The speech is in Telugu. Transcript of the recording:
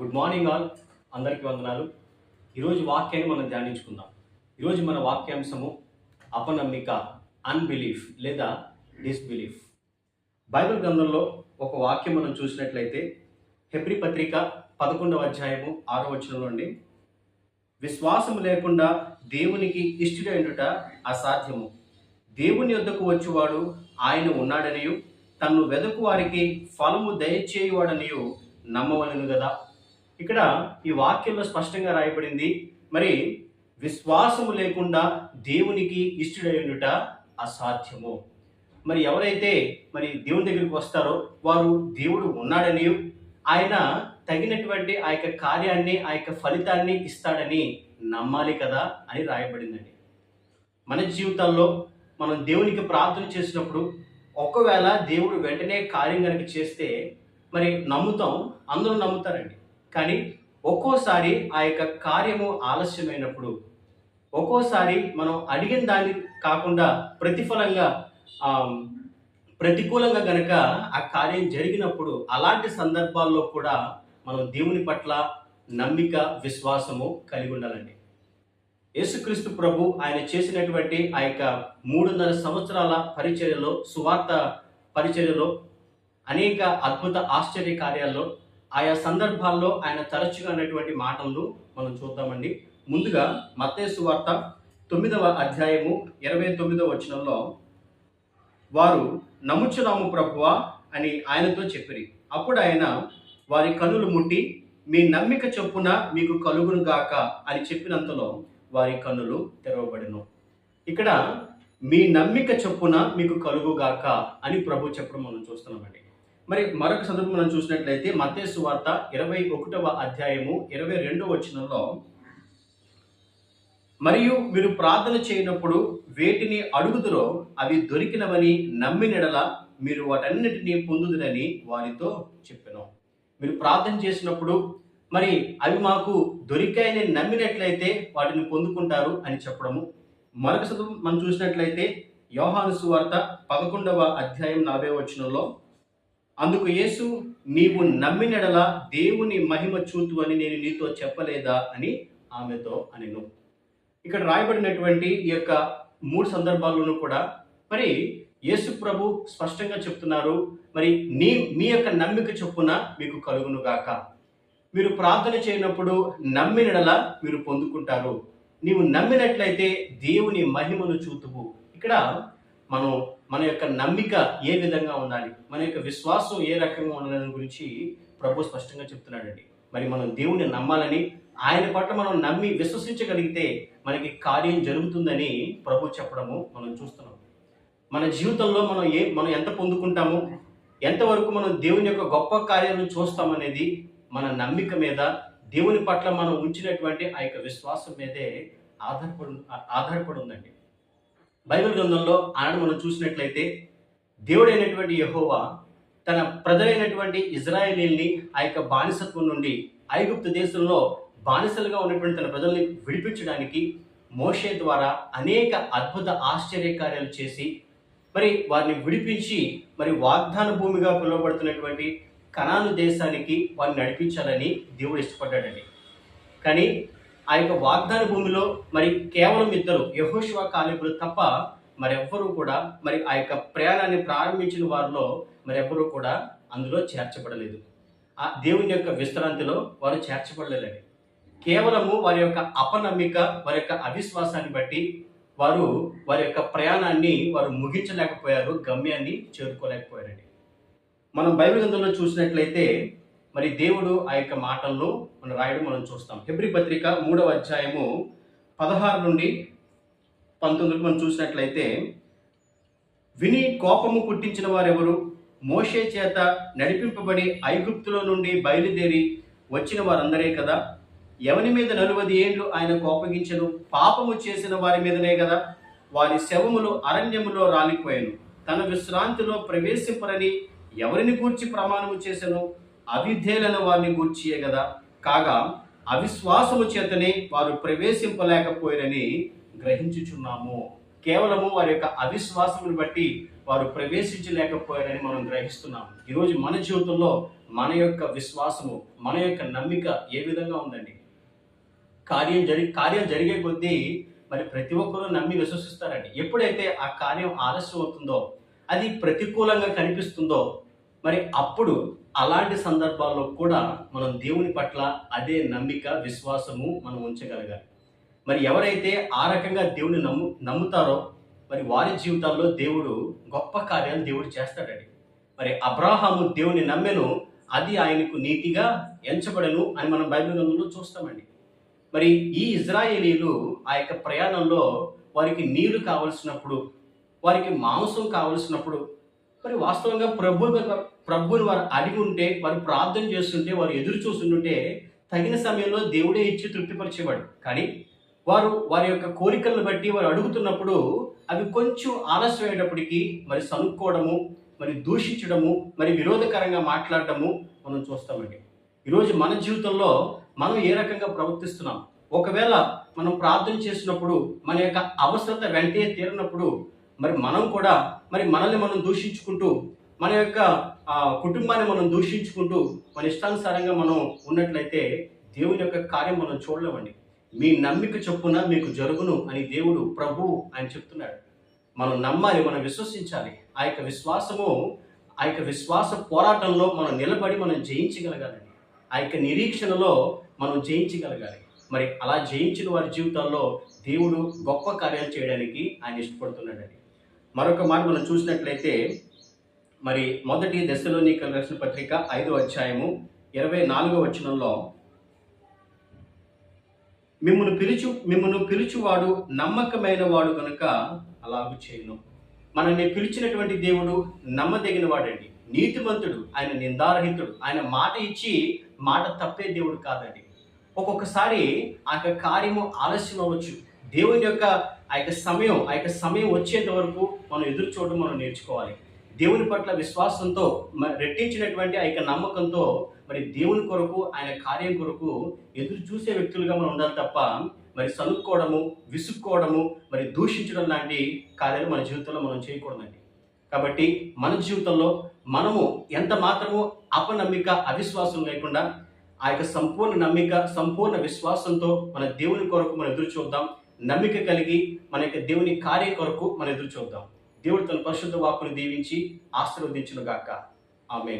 Good morning all. అందరికీ వందనాలు. ఈరోజు వాక్యాన్ని మనం ధ్యానించుకుందాం. ఈరోజు మన వాక్యాంశము అపనమ్మిక అన్బిలీఫ్ లేదా డిస్బిలీఫ్ బైబిల్ గ్రంథంలో ఒక వాక్యం మనం చూసినట్లయితే హెబ్రి పత్రిక పదకొండవ అధ్యాయము ఆరో వచనం నుండి విశ్వాసం లేకుండా దేవునికి ఇష్టడైనట అసాధ్యము. దేవుని యొద్దకు వచ్చేవాడు ఆయన ఉన్నాడనియు తన్ను వెదకు వారికి ఫలము దయచేయువాడనియు నమ్మవలను కదా ఇక్కడ ఈ వాక్యంలో స్పష్టంగా రాయబడింది మరి విశ్వాసము లేకుండా దేవునికి ఇష్టడైనట అసాధ్యము. మరి ఎవరైతే మరి దేవుని దగ్గరికి వస్తారో వారు దేవుడు ఉన్నాడని ఆయన తగినటువంటి ఆ యొక్క కార్యాన్ని ఆ యొక్క ఫలితాన్ని ఇస్తాడని నమ్మాలి కదా అని రాయబడిందండి. మన జీవితాల్లో మనం దేవునికి ప్రార్థన చేసినప్పుడు ఒకవేళ దేవుడు వెంటనే కార్యం కనుక చేస్తే మరి నమ్ముతాం అందరూ నమ్ముతారండి. కానీ ఒక్కోసారి ఆ యొక్క కార్యము ఆలస్యమైనప్పుడు ఒక్కోసారి మనం అడిగిన దాన్ని కాకుండా ప్రతిఫలంగా ప్రతికూలంగా గనక ఆ కార్యం జరిగినప్పుడు అలాంటి సందర్భాల్లో కూడా మనం దేవుని పట్ల నమ్మిక విశ్వాసము కలిగి ఉండాలండి. యేసుక్రీస్తు ప్రభు ఆయన చేసినటువంటి ఆ యొక్క మూడున్నర సంవత్సరాల పరిచర్యలో సువార్త పరిచర్యలో అనేక అద్భుత ఆశ్చర్య కార్యాల్లో ఆయా సందర్భాల్లో ఆయన తరచుగా అనేటువంటి మాటలను మనం చూద్దామండి. ముందుగా మత్తయి వార్త తొమ్మిదవ అధ్యాయము ఇరవై తొమ్మిదవ వచనంలో వారు నమ్ముచున్నాము ప్రభువా అని ఆయనతో చెప్పిరి. అప్పుడు ఆయన వారి కనులు ముట్టి మీ నమ్మిక చొప్పున మీకు కలుగును గాక అని చెప్పినంతలో వారి కన్నులు తెరవబడిను. ఇక్కడ మీ నమ్మిక చొప్పున మీకు కలుగుగాక అని ప్రభు చెప్పడం మనం చూస్తున్నామండి. మరి మరొక సందర్భం మనం చూసినట్లయితే మతేసు వార్త ఇరవై ఒకటవ అధ్యాయము ఇరవై రెండవ వచనంలో మరియు మీరు ప్రార్థన చేయనప్పుడు వేటిని అడుగుదురో అవి దొరికినవని నమ్మినడల మీరు వాటన్నిటినీ పొందుదురని వారితో చెప్పాను. మీరు ప్రార్థన చేసినప్పుడు మరి అవి మాకు దొరికాయని నమ్మినట్లయితే వాటిని పొందుకుంటారు అని చెప్పడము. మరొక సందర్భం మనం చూసినట్లయితే యోహాను సువార్త పదకొండవ అధ్యాయం నలభై వచనంలో అందుకు యేసు నీవు నమ్మినడల దేవుని మహిమ చూతు అని నేను నీతో చెప్పలేదా అని ఆమెతో అనెను. ఇక్కడ రాయబడినటువంటి ఈ యొక్క మూడు సందర్భాల్లోనూ కూడా మరి యేసు ప్రభు స్పష్టంగా చెప్తున్నారు మరి నీ మీ యొక్క నమ్మిక చొప్పున మీకు కలుగును గాక. మీరు ప్రార్థన చేయనప్పుడు నమ్మినడల మీరు పొందుకుంటారు. నీవు నమ్మినట్లయితే దేవుని మహిమను చూతువు ఇక్కడ మనం మన యొక్క నమ్మిక ఏ విధంగా ఉండాలి? మన యొక్క విశ్వాసం ఏ రకంగా ఉండాలని గురించి ప్రభు స్పష్టంగా చెప్తున్నాడండి. మరి మనం దేవుని నమ్మాలని ఆయన పట్ల మనం నమ్మి విశ్వసించగలిగితే మనకి కార్యం జరుగుతుందని ప్రభు చెప్పడము మనం చూస్తున్నాం. మన జీవితంలో మనం ఏ మనం ఎంత పొందుకుంటాము ఎంతవరకు మనం దేవుని యొక్క గొప్ప కార్యాలను చూస్తామనేది మన నమ్మిక మీద దేవుని పట్ల మనం ఉంచినటువంటి ఆ యొక్క విశ్వాసం మీదే ఆధారపడి ఆధారపడి ఉందండి. బైబిల్ గ్రంథంలో ఆనాడు మనం చూసినట్లయితే దేవుడైనటువంటి యహోవా తన ప్రజలైనటువంటి ఇజ్రాయేలీల్ని ఆ యొక్క బానిసత్వం నుండి ఐగుప్తు దేశంలో బానిసలుగా ఉన్నటువంటి తన ప్రజల్ని విడిపించడానికి మోషే ద్వారా అనేక అద్భుత ఆశ్చర్యకార్యాలు చేసి మరి వారిని విడిపించి మరి వాగ్దాన భూమిగా పిలువబడుతున్నటువంటి కణాను దేశానికి వారిని నడిపించాలని దేవుడు ఇష్టపడ్డాడండి. కానీ ఆ యొక్క వాగ్దాన భూమిలో మరి కేవలం ఇద్దరు యహోశివ కాలిబులు తప్ప మరెవ్వరూ కూడా మరి ఆ యొక్క ప్రయాణాన్ని ప్రారంభించిన వారిలో మరెవ్వరూ కూడా అందులో చేర్చబడలేదు. ఆ దేవుని యొక్క విశ్రాంతిలో వారు చేర్చబడలేదండి. కేవలము వారి యొక్క అపనమ్మిక వారి యొక్క అవిశ్వాసాన్ని బట్టి వారు వారి యొక్క ప్రయాణాన్ని వారు ముగించలేకపోయారు గమ్యాన్ని చేరుకోలేకపోయారండి. మనం బైబిల్ గ్రంథంలో చూసినట్లయితే మరి దేవుడు ఆ యొక్క మాటల్లో మనం రాయడం మనం చూస్తాం. హెబ్రి పత్రిక మూడవ అధ్యాయము పదహారు నుండి పంతొమ్మిది మనం చూసినట్లయితే విని కోపము పుట్టించిన వారెవరు? మోషే చేత నడిపింపబడి ఐగుప్తులో నుండి బయలుదేరి వచ్చిన వారందరే కదా? ఎవని మీద నలువది ఏండ్లు ఆయన కోపగించను? పాపము చేసిన వారి మీదనే కదా? వారి శవములు అరణ్యములో రాలిపోయాను. తన విశ్రాంతిలో ప్రవేశింపరని ఎవరిని గూర్చి ప్రమాణము చేశాను అవిధేలను వారిని గూర్చియే కదా. కాగా అవిశ్వాసము చేతనే వారు ప్రవేశింపలేకపోయారని గ్రహించుచున్నాము. కేవలము వారి యొక్క అవిశ్వాసమును బట్టి వారు ప్రవేశించలేకపోయారని మనం గ్రహిస్తున్నాము. ఈరోజు మన జీవితంలో మన యొక్క విశ్వాసము మన యొక్క నమ్మిక ఏ విధంగా ఉందండి? కార్యం జరి కార్యం జరిగే కొద్దీ మరి ప్రతి ఒక్కరూ నమ్మి విశ్వసిస్తారండి. ఎప్పుడైతే ఆ కార్యం ఆలస్యం అవుతుందో అది ప్రతికూలంగా కనిపిస్తుందో మరి అప్పుడు అలాంటి సందర్భాల్లో కూడా మనం దేవుని పట్ల అదే నమ్మిక విశ్వాసము మనం ఉంచగలగాలి. మరి ఎవరైతే ఆ రకంగా దేవుని నమ్ము నమ్ముతారో మరి వారి జీవితాల్లో దేవుడు గొప్ప కార్యాలు దేవుడు చేస్తాడండి. మరి అబ్రాహాము దేవుని నమ్మెను అది ఆయనకు నీతిగా ఎంచబడను అని మనం బైబిల్ గ్రంథంలో చూస్తామండి. మరి ఈ ఇజ్రాయేలీలు ఆ యొక్క ప్రయాణంలో వారికి నీళ్ళు కావలసినప్పుడు వారికి మాంసం కావలసినప్పుడు మరి వాస్తవంగా ప్రభు ప్రభుని వారు అడిగి ఉంటే వారు ప్రార్థన చేస్తుంటే వారు ఎదురు చూస్తుంటే తగిన సమయంలో దేవుడే ఇచ్చి తృప్తిపరిచేవాడు. కానీ వారు వారి యొక్క కోరికలను బట్టి వారు అడుగుతున్నప్పుడు అవి కొంచెం ఆలస్యం అయ్యేటప్పటికీ మరి సనుక్కోవడము మరి దూషించడము మరి విరోధకరంగా మాట్లాడటము మనం చూస్తామండి. ఈరోజు మన జీవితంలో మనం ఏ రకంగా ప్రవర్తిస్తున్నాం? ఒకవేళ మనం ప్రార్థన చేసినప్పుడు మన యొక్క అవసరత వెంటనే తీరినప్పుడు మరి మనం కూడా మరి మనల్ని మనం దూషించుకుంటూ మన యొక్క ఆ, కుటుంబాన్ని మనం దూషించుకుంటూ మన ఇష్టానుసారంగా మనం ఉన్నట్లయితే దేవుని యొక్క కార్యం మనం చూడలేమండి. మీ నమ్మిక చొప్పున మీకు జరుగును అని దేవుడు ప్రభు ఆయన చెప్తున్నాడు. మనం నమ్మాలి మనం విశ్వసించాలి. ఆ యొక్క విశ్వాసము ఆ యొక్క విశ్వాస పోరాటంలో మనం నిలబడి మనం జయించగలగాలండి ఆ యొక్క నిరీక్షణలో మనం జయించగలగాలి. మరి అలా జయించిన వారి జీవితాల్లో దేవుడు గొప్ప కార్యాలు చేయడానికి ఆయన ఇష్టపడుతున్నాడండి. మరొక మాట మనం చూసినట్లయితే మరి మొదటి దశలోని రాసిన పత్రిక ఐదో అధ్యాయము ఇరవై నాలుగో వచనంలో మిమ్మల్ని పిలుచు మిమ్మల్ని పిలుచువాడు నమ్మకమైన వాడు కనుక అలాగూ చేయను. మనల్ని పిలిచినటువంటి దేవుడు నమ్మదగిన వాడండి నీతిమంతుడు ఆయన నిందారహితుడు. ఆయన మాట ఇచ్చి మాట తప్పే దేవుడు కాదండి. ఒక్కొక్కసారి ఆ యొక్క కార్యము ఆలస్యం అవ్వచ్చు. దేవుని యొక్క ఆ యొక్క సమయం ఆ యొక్క సమయం వచ్చేంత వరకు మనం ఎదురు చూడడం మనం నేర్చుకోవాలి. దేవుని పట్ల విశ్వాసంతో రెట్టించినటువంటి ఆ యొక్క నమ్మకంతో మరి దేవుని కొరకు ఆయన కార్యం కొరకు ఎదురు చూసే వ్యక్తులుగా మనం ఉండాలి తప్ప మరి సనుక్కోవడము విసుక్కోవడము మరి దూషించడం లాంటి కార్యాలు మన జీవితంలో మనం చేయకూడదండి. కాబట్టి మన జీవితంలో మనము ఎంత మాత్రము అపనమ్మిక అవిశ్వాసం లేకుండా ఆ యొక్క సంపూర్ణ నమ్మిక సంపూర్ణ విశ్వాసంతో మన దేవుని కొరకు మనం ఎదురు చూద్దాం. నమ్మిక కలిగి మన యొక్క దేవుని కార్యం కొరకు మనం ఎదురు చూద్దాం. దేవుడు తన పరిశుద్ధ వాక్కును దీవించి ఆశీర్వదించును గాక ఆమె